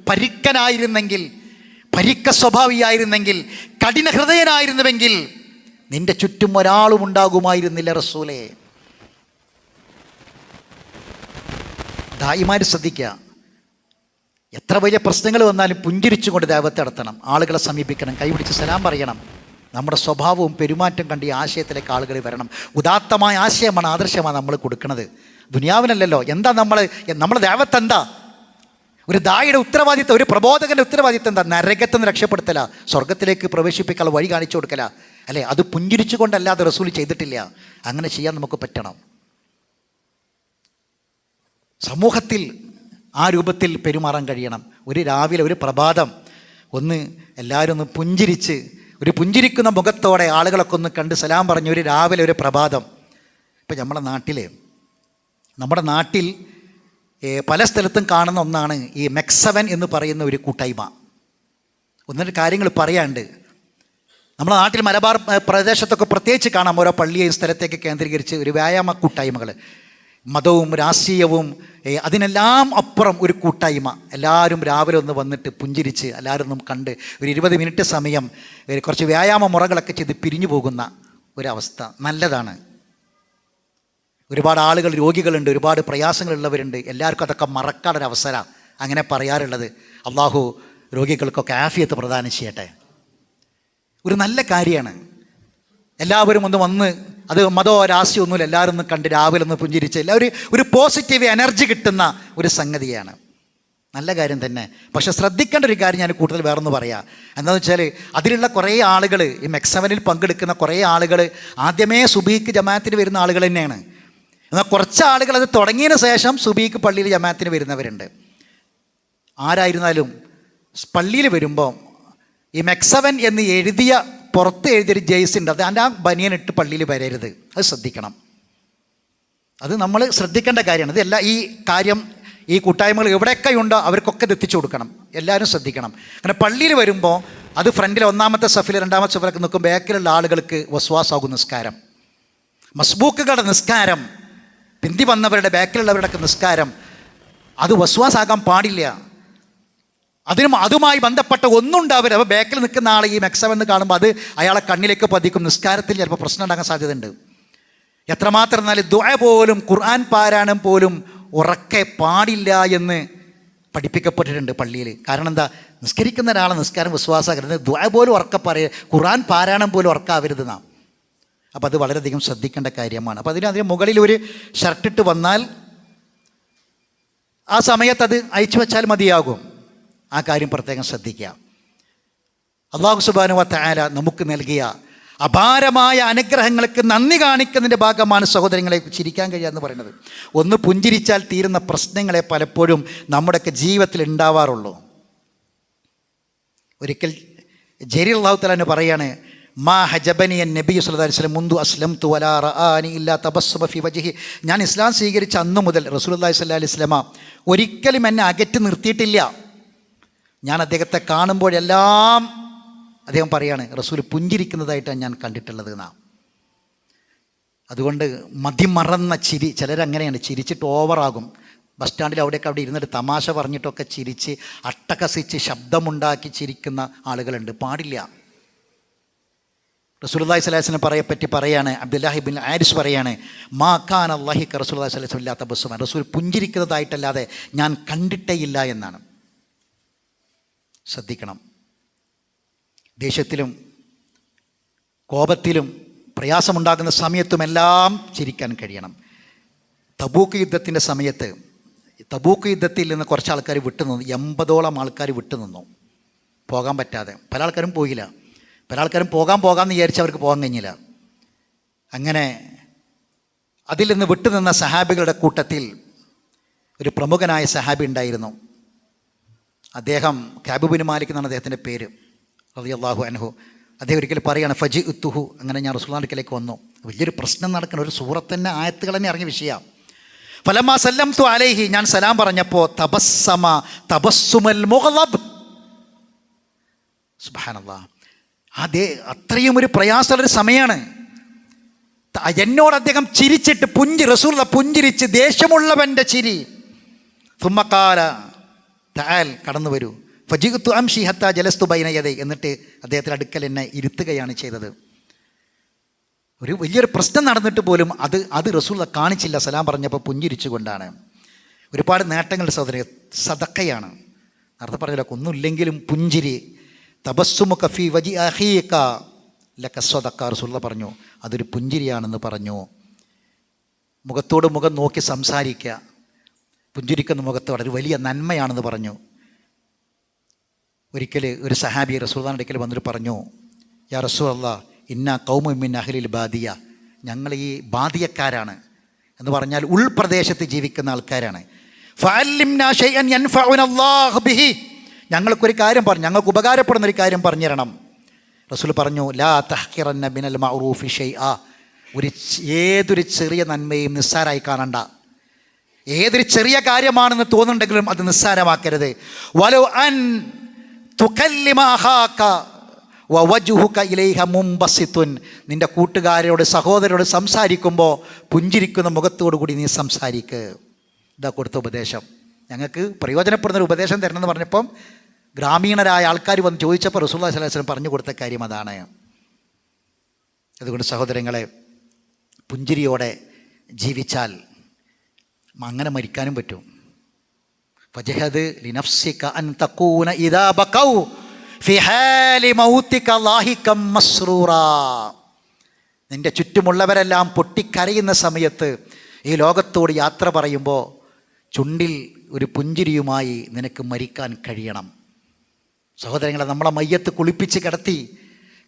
പരിക്കനായിരുന്നെങ്കിൽ പരിക്ക സ്വഭാവിയായിരുന്നെങ്കിൽ കഠിന ഹൃദയനായിരുന്നുവെങ്കിൽ നിന്റെ ചുറ്റും ഒരാളും ഉണ്ടാകുമായിരുന്നില്ല റസൂലേ. ദായിമാർ ശ്രദ്ധിക്കുക. എത്ര വലിയ പ്രശ്നങ്ങൾ വന്നാലും പുഞ്ചിരിച്ചുകൊണ്ട് ദൈവത്തെ നടത്തണം. ആളുകളെ സമീപിക്കണം കൈപിടിച്ച് സലാം പറയണം. നമ്മുടെ സ്വഭാവവും പെരുമാറ്റം കണ്ട് ഈ ആശയത്തിലേക്ക് ആളുകൾ വരണം. ഉദാത്തമായ ആശയമാണ് ആദർശമാണ് നമ്മൾ കൊടുക്കുന്നത്. ദുനിയാവിനല്ലല്ലോ. എന്താ നമ്മൾ നമ്മുടെ ദേവത്തെന്താ? ഒരു ദായിയുടെ ഉത്തരവാദിത്തം ഒരു പ്രബോധകന്റെ ഉത്തരവാദിത്തം എന്താ? നരകത്തിൽ നിന്ന് രക്ഷപ്പെടുത്തല. സ്വർഗത്തിലേക്ക് പ്രവേശിപ്പിക്കാനുള്ള വഴി കാണിച്ചു കൊടുക്കല. അല്ലേ? അത് പുഞ്ചിരിച്ചുകൊണ്ടല്ലാതെ റസൂൽ ചെയ്തിട്ടില്ല. അങ്ങനെ ചെയ്യാൻ നമുക്ക് പറ്റണം. സമൂഹത്തിൽ ആ രൂപത്തിൽ പെരുമാറാൻ കഴിയണം. ഒരു രാവിലെ ഒരു പ്രഭാതം. ഒന്ന് എല്ലാവരും ഒന്ന് പുഞ്ചിരിച്ച് ഒരു പുഞ്ചിരിക്കുന്ന മുഖത്തോടെ ആളുകളൊക്കെ ഒന്ന് കണ്ട് സലാം പറഞ്ഞ് ഒരു രാവിലെ ഒരു പ്രഭാതം. ഇപ്പം നമ്മുടെ നാട്ടിലെ നമ്മുടെ നാട്ടിൽ പല സ്ഥലത്തും കാണുന്ന ഒന്നാണ് ഈ മെക്സവൻ എന്ന് പറയുന്ന ഒരു കൂട്ടായ്മ. ഒന്നിട്ട് കാര്യങ്ങൾ പറയാണ്ട് നമ്മുടെ നാട്ടിൽ മലബാർ പ്രദേശത്തൊക്കെ പ്രത്യേകിച്ച് കാണാം ഓരോ പള്ളിയെയും സ്ഥലത്തേക്ക് കേന്ദ്രീകരിച്ച് ഒരു വ്യായാമ കൂട്ടായ്മകൾ. മതവും രാഷ്ട്രീയവും അതിനെല്ലാം അപ്പുറം ഒരു കൂട്ടായ്മ. എല്ലാവരും രാവിലെ ഒന്ന് വന്നിട്ട് പുഞ്ചിരിച്ച് എല്ലാവരും ഒന്നും കണ്ട് ഒരു ഇരുപത് മിനിറ്റ് സമയം കുറച്ച് വ്യായാമ മുറകളൊക്കെ ചെയ്ത് പിരിഞ്ഞു പോകുന്ന ഒരവസ്ഥ. നല്ലതാണ്. ഒരുപാട് ആളുകൾ രോഗികളുണ്ട് ഒരുപാട് പ്രയാസങ്ങളുള്ളവരുണ്ട്. എല്ലാവർക്കും അതൊക്കെ മറക്കാനൊരു അവസരമാണ് അങ്ങനെ പറയാറുള്ളത്. അള്ളാഹു രോഗികൾക്കൊക്കെ ആഫിയത്ത് പ്രദാനം ചെയ്യട്ടെ. ഒരു നല്ല കാര്യമാണ്. എല്ലാവരും ഒന്ന് വന്ന് അത് മതോ രാശിയോ ഒന്നുമില്ല. എല്ലാവരും ഒന്ന് കണ്ട് രാവിലെ ഒന്ന് പുഞ്ചിരിച്ച് എല്ലാവരും ഒരു പോസിറ്റീവ് എനർജി കിട്ടുന്ന ഒരു സംഗതിയാണ്. നല്ല കാര്യം തന്നെ. പക്ഷെ ശ്രദ്ധിക്കേണ്ട ഒരു കാര്യം ഞാൻ കൂടുതൽ വേറൊന്ന് പറയാം. എന്താണെന്ന് വെച്ചാൽ അതിലുള്ള കുറേ ആളുകൾ ഈ മെക്സവനിൽ പങ്കെടുക്കുന്ന കുറേ ആളുകൾ ആദ്യമേ സുബീക്ക് ജമാഅത്തിന് വരുന്ന ആളുകൾ തന്നെയാണ്. എന്നാൽ കുറച്ച് ആളുകൾ അത് തുടങ്ങിയതിന് ശേഷം സുബീക്ക് പള്ളിയിൽ ജമാഅത്തിന് വരുന്നവരുണ്ട്. ആരായിരുന്നാലും പള്ളിയിൽ വരുമ്പോൾ ഈ മെക്സവൻ എന്ന് എഴുതിയ പുറത്ത് എഴുതിയൊരു ജെയ്സ് ഉണ്ട് അത് അതിന്റെ ആ ബനിയനിട്ട് പള്ളിയിൽ വരരുത്. അത് ശ്രദ്ധിക്കണം. അത് നമ്മൾ ശ്രദ്ധിക്കേണ്ട കാര്യമാണ്. ഇതെല്ലാം ഈ കാര്യം ഈ കൂട്ടായ്മകൾ എവിടെയൊക്കെ ഉണ്ടോ അവർക്കൊക്കെ ഇത് എത്തിച്ചു കൊടുക്കണം. എല്ലാവരും ശ്രദ്ധിക്കണം. അങ്ങനെ പള്ളിയിൽ വരുമ്പോൾ അത് ഫ്രണ്ടിൽ ഒന്നാമത്തെ സഫിൽ രണ്ടാമത്തെ സഫിലൊക്കെ നിൽക്കും ബാക്കിലുള്ള ആളുകൾക്ക് വസ്വാസാകും നിസ്കാരം. മസ്ബൂക്കുകളുടെ നിസ്കാരം പിന്തി വന്നവരുടെ ബാക്കിലുള്ളവരുടെയൊക്കെ നിസ്കാരം. അത് വസ്വാസാകാൻ പാടില്ല. അതിനും അതുമായി ബന്ധപ്പെട്ട ഒന്നുണ്ട് അവർ അപ്പോൾ ബാക്കിൽ നിൽക്കുന്ന ആളെ ഈ മെക്സം എന്ന് കാണുമ്പോൾ അത് അയാളെ കണ്ണിലേക്ക് പതിക്കും. നിസ്കാരത്തിൽ ചിലപ്പോൾ പ്രശ്നം ഉണ്ടാകാൻ സാധ്യതയുണ്ട്. എത്രമാത്രം എന്നാൽ ദുആ പോലും ഖുർആൻ പാരായണം പോലും ഉറക്കെ പാടില്ല എന്ന് പഠിപ്പിക്കപ്പെട്ടിട്ടുണ്ട് പള്ളിയിൽ. കാരണം എന്താ? നിസ്കരിക്കുന്ന ഒരാളെ നിസ്കാരം വിശ്വാസമാകരുത് ദുആ പോലും ഉറക്കെ പറയുക ഖുർആൻ പാരായണം പോലും ഉറക്കാവരുത് നാം. അപ്പോൾ അത് വളരെയധികം ശ്രദ്ധിക്കേണ്ട കാര്യമാണ്. അപ്പോൾ അതിന് അതിന് മുകളിൽ ഒരു ഷർട്ടിട്ട് വന്നാൽ ആ സമയത്ത് അത് അയച്ചു വെച്ചാൽ മതിയാകും. ആ കാര്യം പ്രത്യേകം ശ്രദ്ധിക്കുക. അള്ളാഹു സുബാനുവ താര നമുക്ക് നൽകിയ അപാരമായ അനുഗ്രഹങ്ങൾക്ക് നന്ദി കാണിക്കുന്നതിന്റെ ഭാഗമാണ് സഹോദരങ്ങളെ ചിരിക്കാൻ കഴിയുക എന്ന് പറയുന്നത്. ഒന്ന് പുഞ്ചിരിച്ചാൽ തീരുന്ന പ്രശ്നങ്ങളെ പലപ്പോഴും നമ്മുടെയൊക്കെ ജീവിതത്തിൽ ഉണ്ടാവാറുള്ളൂ. ഒരിക്കൽ ജരി അള്ളാഹു തലാന് പറയാണ് മാ ഹജബനി നബി സുല്ലാ മുന്തു അസ്ലം തു വലാ ഇല്ലാ തബസ്സുമ ഫി വജഹി. ഞാൻ ഇസ്ലാം സ്വീകരിച്ച അന്നു മുതൽ റസൂലുള്ളാഹി സ്വല്ലല്ലാഹി അലൈഹി വസല്ലമ ഒരിക്കലും എന്നെ അകറ്റി നിർത്തിയിട്ടില്ല. ഞാൻ അദ്ദേഹത്തെ കാണുമ്പോഴെല്ലാം അദ്ദേഹം പറയാണ് റസൂൽ പുഞ്ചിരിക്കുന്നതായിട്ടാണ് ഞാൻ കണ്ടിട്ടുള്ളത് എന്നാ. അതുകൊണ്ട് മതിമറന്ന ചിരി ചിലരങ്ങനെയാണ് ചിരിച്ചിട്ട് ഓവറാകും. ബസ് സ്റ്റാൻഡിൽ അവിടെയൊക്കെ അവിടെ ഇരുന്നിട്ട് തമാശ പറഞ്ഞിട്ടൊക്കെ ചിരിച്ച് അട്ടകസിച്ച് ശബ്ദമുണ്ടാക്കി ചിരിക്കുന്ന ആളുകളുണ്ട്. പാടില്ല. റസൂലുള്ളാഹി പറയെ പറ്റി പറയാണ് അബ്ദുല്ലാഹി ബിൻ ആരിസ് പറയാണ് മാ ഖാൻ അള്ളാഹിക്ക് റസൂലുള്ളാഹി സ്വലാസ്ലം ഇല്ലാത്ത ബസ്സുമാൻ റസൂൽ പുഞ്ചിരിക്കുന്നതായിട്ടല്ലാതെ ഞാൻ കണ്ടിട്ടേ ഇല്ല എന്നാണ്. ശ്രദ്ധിക്കണം. ദേഷ്യത്തിലും കോപത്തിലും പ്രയാസമുണ്ടാകുന്ന സമയത്തുമെല്ലാം ചിരിക്കാൻ കഴിയണം. തബൂക്ക് യുദ്ധത്തിന്റെ സമയത്ത് തബൂക്ക് യുദ്ധത്തിൽ നിന്ന് കുറച്ച് ആൾക്കാർ വിട്ടുനിന്നു. എൺപതോളം ആൾക്കാർ വിട്ടുനിന്നു. പോകാൻ പറ്റാതെ. പല ആൾക്കാരും പോയില്ല. പല ആൾക്കാരും പോകാൻ പോകാമെന്ന് വിചാരിച്ച് അവർക്ക് പോകാൻ കഴിഞ്ഞില്ല. അങ്ങനെ അതിൽ നിന്ന് വിട്ടുനിന്ന സഹാബികളുടെ കൂട്ടത്തിൽ ഒരു പ്രമുഖനായ സഹാബി ഉണ്ടായിരുന്നു. അദ്ദേഹം കാബുബിന് മാലിക് എന്നാണ് അദ്ദേഹത്തിന്റെ പേര്. റബി അള്ളാഹു അനഹു അദ്ദേഹം ഒരിക്കൽ പറയുകയാണ് ഫജി ഉത്തുഹു. അങ്ങനെ ഞാൻ റസൂലാണ്ടിക്കലേക്ക് വന്നു. വലിയൊരു പ്രശ്നം നടക്കുന്ന ഒരു സൂറത്തന്നെ ആയത്തുകൾ തന്നെ ഇറങ്ങിയ വിഷയമാണ് ഫലമാ സല്ലം തു അലൈഹി. ഞാൻ സലാം പറഞ്ഞപ്പോൾ തപസ്സമ തപസ്സുമൽ മുഹലബ് സുബാനല്ലാ അതേ അത്രയും ഒരു പ്രയാസമുള്ളൊരു സമയമാണ് എന്നോട് അദ്ദേഹം ചിരിച്ചിട്ട് പുഞ്ചി റസൂല പുഞ്ചിരിച്ച് ദേഷ്യമുള്ളവന്റെ ചിരി. തുമ്മക്കാല താൽ കടന്നു വരൂ. ഫജിഗുത്തു അംഷി ഹത്ത ജലസ്തു ബൈനയതെ എന്നിട്ട് അദ്ദേഹത്തിന് അടുക്കൽ എന്നെ ഇരുത്തുകയാണ് ചെയ്തത്. ഒരു വലിയൊരു പ്രശ്നം നടന്നിട്ട് പോലും അത് അത് റസൂൽ കാണിച്ചില്ല സലാം പറഞ്ഞപ്പോൾ പുഞ്ചിരിച്ചുകൊണ്ടാണ്. ഒരുപാട് നേട്ടങ്ങൾ സഹോദരി സതക്കയാണ് നേരത്തെ പറഞ്ഞല്ലോ ഒന്നുമില്ലെങ്കിലും പുഞ്ചിരി തപസ്സുമു കഫി വജി അഹീക്ക ലക്ക സ്വതക്ക റസൂള്ള പറഞ്ഞു. അതൊരു പുഞ്ചിരിയാണെന്ന് പറഞ്ഞു. മുഖത്തോട് മുഖം നോക്കി സംസാരിക്കുക പുഞ്ചിരിക്കുന്ന മുഖത്ത് വളരെ വലിയ നന്മയാണെന്ന് പറഞ്ഞു. ഒരിക്കൽ ഒരു സഹാബി റസൂൽദാൻ ഒരിക്കൽ വന്നിട്ട് പറഞ്ഞു യാ റസൂല്ല അല്ല ഇന്ന കൗമിൻ അഹലിൽ ബാദിയ. ഞങ്ങൾ ഈ ബാദിയക്കാരാണ്. എന്ന് പറഞ്ഞാൽ ഉൾപ്രദേശത്ത് ജീവിക്കുന്ന ആൾക്കാരാണ്. ഫഅല്ലിംനാ ബിഹി. ഞങ്ങൾക്കൊരു കാര്യം പറഞ്ഞു ഞങ്ങൾക്ക് ഉപകാരപ്പെടുന്ന ഒരു കാര്യം പറഞ്ഞു തരണം റസൂൽ പറഞ്ഞു ലാ തഹ്കിറന്ന ബിനൽ മഅറൂഫി ആ ഒരു ഏതൊരു ചെറിയ നന്മയും നിസ്സാരായി കാണണ്ട. ഏതൊരു ചെറിയ കാര്യമാണെന്ന് തോന്നുന്നുണ്ടെങ്കിലും അത് നിസ്സാരമാക്കരുത്. വലോ അൻ തുകല്ലിമ അഹാക വവജുഹുക ഇലൈഹ മുംബസിത്തുൻ. നിന്റെ കൂട്ടുകാരോട് സഹോദരോട് സംസാരിക്കുമ്പോൾ പുഞ്ചിരിക്കുന്ന മുഖത്തോടു കൂടി നീ സംസാരിക്ക്. ഇതാ കൊടുത്ത ഉപദേശം. ഞങ്ങൾക്ക് പ്രയോജനപ്പെടുന്ന ഒരു ഉപദേശം തരണമെന്ന് പറഞ്ഞപ്പം ഗ്രാമീണരായ ആൾക്കാർ വന്ന് ചോദിച്ചപ്പോൾ റസൂല്ലാ സ്വലാസ്ലം പറഞ്ഞു കൊടുത്ത കാര്യം അതാണ്. അതുകൊണ്ട് സഹോദരങ്ങളെ പുഞ്ചിരിയോടെ ജീവിച്ചാൽ അങ്ങനെ മരിക്കാനും പറ്റും. ഫജഹദ് ലിനഫ്സിക അൻ തകൂന ഇദാ ബഖൗ ഫി ഹാലി മൗതിക ലാഹികം മസ്റൂറാ. നിന്റെ ചുറ്റുമുള്ളവരെല്ലാം പൊട്ടിക്കരയുന്ന സമയത്ത് ഈ ലോകത്തോട് യാത്ര പറയുമ്പോൾ ചുണ്ടിൽ ഒരു പുഞ്ചിരിയുമായി നിനക്ക് മരിക്കാൻ കഴിയണം. സഹോദരങ്ങളെ നമ്മളെ മയ്യത്ത് കുളിപ്പിച്ച് കിടത്തി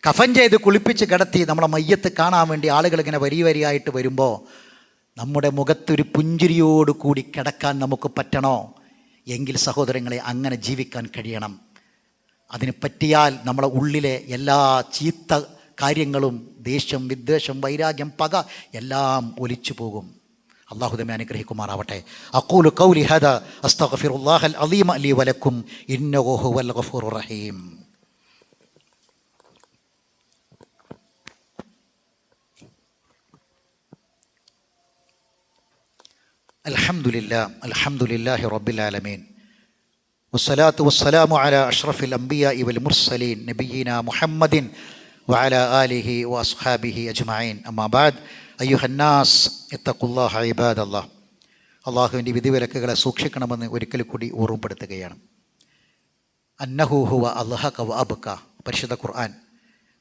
കഫൻ ചെയ്ത് കുളിപ്പിച്ച് കിടത്തി നമ്മളെ മയ്യത്ത് കാണാൻ വേണ്ടി ആളുകൾ ഇങ്ങനെ വരി വരിയായിട്ട് വരുമ്പോൾ നമ്മുടെ മുഖത്തൊരു പുഞ്ചിരിയോട് കൂടി കിടക്കാൻ നമുക്ക് പറ്റണോ? എങ്കിൽ സഹോദരങ്ങളെ അങ്ങനെ ജീവിക്കാൻ കഴിയണം. അതിന് പറ്റിയാൽ നമ്മളെ ഉള്ളിലെ എല്ലാ ചീത്ത കാര്യങ്ങളും ദേഷ്യം വിദ്വേഷം വൈരാഗ്യം പക എല്ലാം ഒലിച്ചു പോകും. അള്ളാഹു തമ്മെ അനുഗ്രഹിക്കുമാറാവട്ടെ അക്കൂലു കൗലി ഹദ അസ്തഗ്ഫിറുല്ലാഹൽ അലീമ അലി വലക്കും ഇന്നഹു ഹുവൽ ഗഫൂറുർ റഹീം الحمد لله الحمد لله رب العالمين والصلاة والسلام على أشرف الأنبياء والمرسلين نبينا محمد وعلى آله وأصحابه أجمعين أما بعد അയ്യു ഹന്നാസ് എത്തക്കുല്ലാഹ ഇബാദ് അള്ളാഹ് അള്ളാഹുവിന്റെ വിധിവിലക്കുകളെ സൂക്ഷിക്കണമെന്ന് ഒരിക്കൽ കൂടി ഓർമ്മപ്പെടുത്തുകയാണ്. അന്നഹൂഹുവ അള്ളഹ കവ അബുക്ക പരിശുദ്ധ ഖുർആൻ.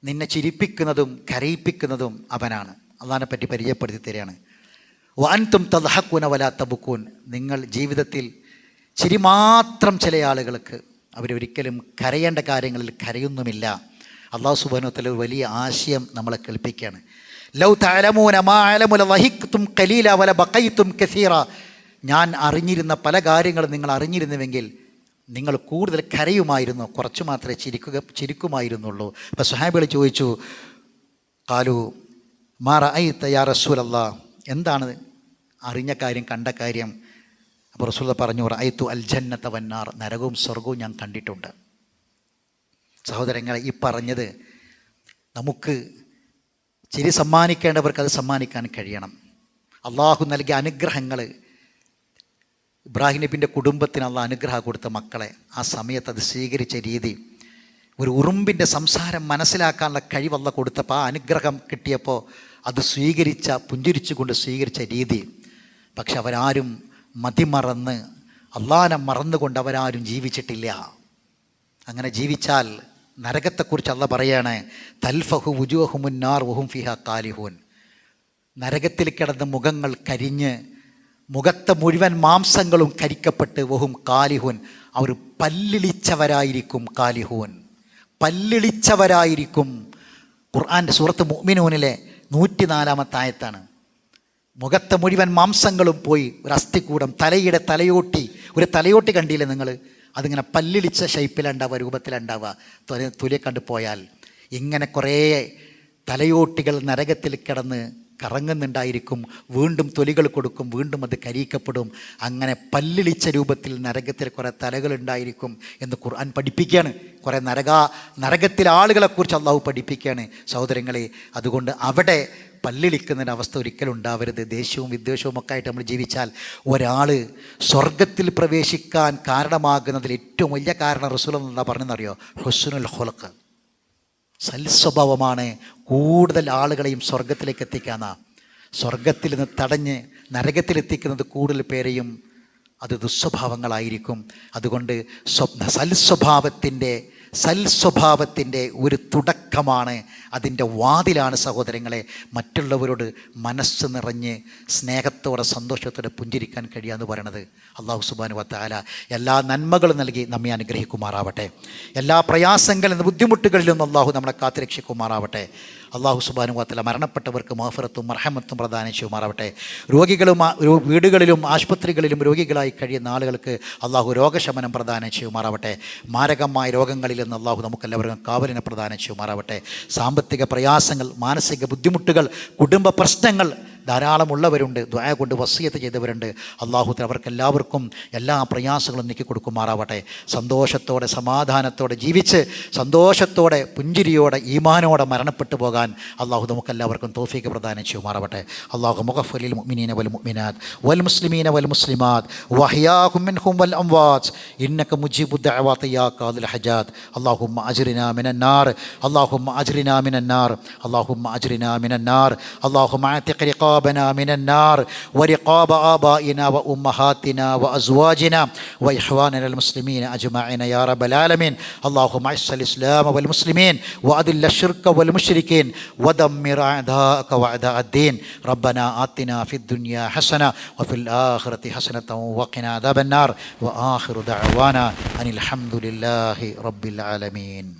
നിന്നെ ചിരിപ്പിക്കുന്നതും കരയിപ്പിക്കുന്നതും അവനാണ്. അള്ളഹാനെപ്പറ്റി പരിചയപ്പെടുത്തി തരികയാണ്. വാൻതും തദ്ഹക്കുന വല തബുക്കൂൻ നിങ്ങൾ ജീവിതത്തിൽ ചിരി മാത്രം ചില ആളുകൾക്ക് അവരൊരിക്കലും കരയേണ്ട കാര്യങ്ങളിൽ കരയൊന്നുമില്ല. അള്ളാഹു സുബാനോത്തല ഒരു വലിയ ആശയം നമ്മളെ കേൾപ്പിക്കുകയാണ്. ലൗ ബക്കയിത്തും കസീറ. ഞാൻ അറിഞ്ഞിരുന്ന പല കാര്യങ്ങളും നിങ്ങൾ അറിഞ്ഞിരുന്നുവെങ്കിൽ നിങ്ങൾ കൂടുതൽ കരയുമായിരുന്നു കുറച്ച് മാത്രമേ ചിരിക്കുക ചിരിക്കുമായിരുന്നുള്ളൂ. അപ്പോൾ സുഹാബികൾ ചോദിച്ചു കാലു മാറ ഐ തയ്യാ റസൂലല്ല? എന്താണ് അറിഞ്ഞ കാര്യം കണ്ട കാര്യം? അപ്പോൾ റസൂല പറഞ്ഞു ഐത്തു അൽ വന്നാർ നരകവും സ്വർഗവും ഞാൻ കണ്ടിട്ടുണ്ട്. സഹോദരങ്ങളെ ഈ പറഞ്ഞത് നമുക്ക് ചിരി സമ്മാനിക്കേണ്ടവർക്ക് അത് സമ്മാനിക്കാൻ കഴിയണം. അള്ളാഹു നൽകിയ അനുഗ്രഹങ്ങൾ ഇബ്രാഹിം നബിന്റെ കുടുംബത്തിന് അള്ള അനുഗ്രഹം കൊടുത്ത മക്കളെ ആ സമയത്ത് അത് സ്വീകരിച്ച രീതി ഒരു ഉറുമ്പിന്റെ സംസാരം മനസ്സിലാക്കാനുള്ള കഴിവല്ല കൊടുത്തപ്പോൾ ആ അനുഗ്രഹം കിട്ടിയപ്പോൾ അത് സ്വീകരിച്ച പുഞ്ചിരിച്ചുകൊണ്ട് സ്വീകരിച്ച രീതി. പക്ഷെ അവരാരും മതിമറന്ന് അള്ളാനെ മറന്നുകൊണ്ട് അവരാരും ജീവിച്ചിട്ടില്ല. അങ്ങനെ ജീവിച്ചാൽ നരകത്തെക്കുറിച്ച് അല്ല പറയാണ് തൽഫഹു വുജുഹുമുന്നാർ വഹും ഫിഹ കാലിഹൂൻ നരകത്തിൽ കിടന്ന മുഖങ്ങൾ കരിഞ്ഞ് മുഖത്തെ മുഴുവൻ മാംസങ്ങളും കരിക്കപ്പെട്ട് വഹും കാലിഹൂൻ അവർ പല്ലിളിച്ചവരായിരിക്കും കാലിഹൂൻ പല്ലിളിച്ചവരായിരിക്കും. ഖുർആന്റെ സൂറത്ത് മുഅ്മിനൂനിലെ നൂറ്റിനാലാമത്തെ ആയത്താണ്. മുഖത്തെ മുഴുവൻ മാംസങ്ങളും പോയി ഒരു അസ്ഥിക്കൂടം തലയുടെ തലയോട്ടി. ഒരു തലയോട്ടി കണ്ടില്ലേ നിങ്ങൾ? അതിങ്ങനെ പല്ലിളിച്ച ഷേപ്പിലുണ്ടാവുക രൂപത്തിലുണ്ടാവുക തൊല തുലിയെ കണ്ടു പോയാൽ ഇങ്ങനെ കുറേ തലയോട്ടികൾ നരകത്തിൽ കിടന്ന് കറങ്ങുന്നുണ്ടായിരിക്കും. വീണ്ടും തൊലികൾ കൊടുക്കും വീണ്ടും അത് കരീക്കപ്പെടും അങ്ങനെ പല്ലിളിച്ച രൂപത്തിൽ നരകത്തിൽ കുറേ തലകളുണ്ടായിരിക്കും എന്ന് ഖുർആൻ പഠിപ്പിക്കുകയാണ്. കുറേ നരക നരകത്തിലെ ആളുകളെക്കുറിച്ച് അള്ളാഹു പഠിപ്പിക്കുകയാണ്. സഹോദരങ്ങളെ അതുകൊണ്ട് അവിടെ പല്ലിളിക്കുന്നൊരവസ്ഥ ഒരിക്കലും ഉണ്ടാവരുത്. ദേഷ്യവും വിദ്വേഷവും ഒക്കെ ആയിട്ട് നമ്മൾ ജീവിച്ചാൽ ഒരാൾ സ്വർഗത്തിൽ പ്രവേശിക്കാൻ കാരണമാകുന്നതിൽ ഏറ്റവും വലിയ കാരണം റസൂൽ എന്താ പറഞ്ഞെന്നറിയോ? ഹുസ്നുൽ ഹുലക്ക് സൽസ്വഭാവമാണ് കൂടുതൽ ആളുകളെയും സ്വർഗത്തിലേക്ക് എത്തിക്കാന്ന സ്വർഗത്തിൽ നിന്ന് തടഞ്ഞ് നരകത്തിലെത്തിക്കുന്നത് കൂടുതൽ പേരെയും അത് ദുസ്വഭാവങ്ങളായിരിക്കും. അതുകൊണ്ട് സ്വപ്ന സൽസ്വഭാവത്തിന്റെ സൽസ്വഭാവത്തിന്റെ ഒരു തുടക്കമാണ് അതിന്റെ വാതിലാണ് സഹോദരങ്ങളെ മറ്റുള്ളവരോട് മനസ്സ് നിറഞ്ഞ് സ്നേഹത്തോടെ സന്തോഷത്തോടെ പുഞ്ചിരിക്കാൻ കഴിയുക എന്ന് പറയണത് അള്ളാഹു സുബാനു വത്താല എല്ലാ നന്മകളും നൽകി നമ്മെ അനുഗ്രഹിക്കുമാറാവട്ടെ. എല്ലാ പ്രയാസങ്ങളിൽ ബുദ്ധിമുട്ടുകളിൽ നിന്നും അള്ളാഹു നമ്മളെ കാത്തുരക്ഷിക്കുമാറാവട്ടെ അള്ളാഹു സുബാനു വാത്തല മരണപ്പെട്ടവർക്ക് മഹഫറത്തും മർഹമത്തും പ്രദാനം ചെയ്യുമാറാവട്ടെ. രോഗികളും വീടുകളിലും ആശുപത്രികളിലും രോഗികളായി കഴിയുന്ന ആളുകൾക്ക് അള്ളാഹു രോഗശമനം പ്രദാനം ചെയ്യുമാറാവട്ടെ. മാരകമായ രോഗങ്ങളിൽ നിന്ന് അള്ളാഹു നമുക്കെല്ലാവർക്കും കാവലിനെ പ്രദാനം ചെയ്യുമാറാവട്ടെ. സാമ്പത്തിക പ്രയാസങ്ങൾ മാനസിക ബുദ്ധിമുട്ടുകൾ കുടുംബ പ്രശ്നങ്ങൾ ധാരാളമുള്ളവരുണ്ട് ദ്വായ കൊണ്ട് വസീയത്ത് ചെയ്തവരുണ്ട്. അള്ളാഹുത്തിൽ അവർക്കെല്ലാവർക്കും എല്ലാ പ്രയാസങ്ങളും നീക്കി കൊടുക്കുമാറാവട്ടെ. സന്തോഷത്തോടെ സമാധാനത്തോടെ ജീവിച്ച് സന്തോഷത്തോടെ പുഞ്ചിരിയോടെ ഈമാനോടെ മരണപ്പെട്ടു പോകാൻ അള്ളാഹു നമുക്കെല്ലാവർക്കും തോഫീക്ക് പ്രദാനം ചെയ്യുമാറാവട്ടെ. അള്ളാഹു മുഖഫലിൽ മുഅ്മിനീന വൽ മുഅ്മിനാത് വൽ മുസ്ലിമീന വൽ മുസ്ലിമാത് വഹിയാഹും മിൻഹും വൽ അംവാത് ഇന്നക മുജീബു ദഅവാത് യാ ഖാദിൽ ഹജാത്. അല്ലാഹുമ്മ അജ്റിനാ മിനൻ നാർ. അല്ലാഹുമ്മ അജ്റിനാ മിനൻ നാർ. അല്ലാഹുമ്മ അജ്റിനാ മിനൻ നാർ. അല്ലാഹുമ്മ ആതിഖ് اصابنا من النار ورقاب آبائنا وأمهاتنا وأزواجنا وإخواننا المسلمين أجمعين يا رب العالمين. اللهم عز الإسلام والمسلمين وأذل الشرك والمشركين ودمر أعداءك وأعداء الدين. ربنا آتنا في الدنيا حسنة وفي الآخرة حسنة وقنا عذاب النار. وآخر دعوانا أن الحمد لله رب العالمين.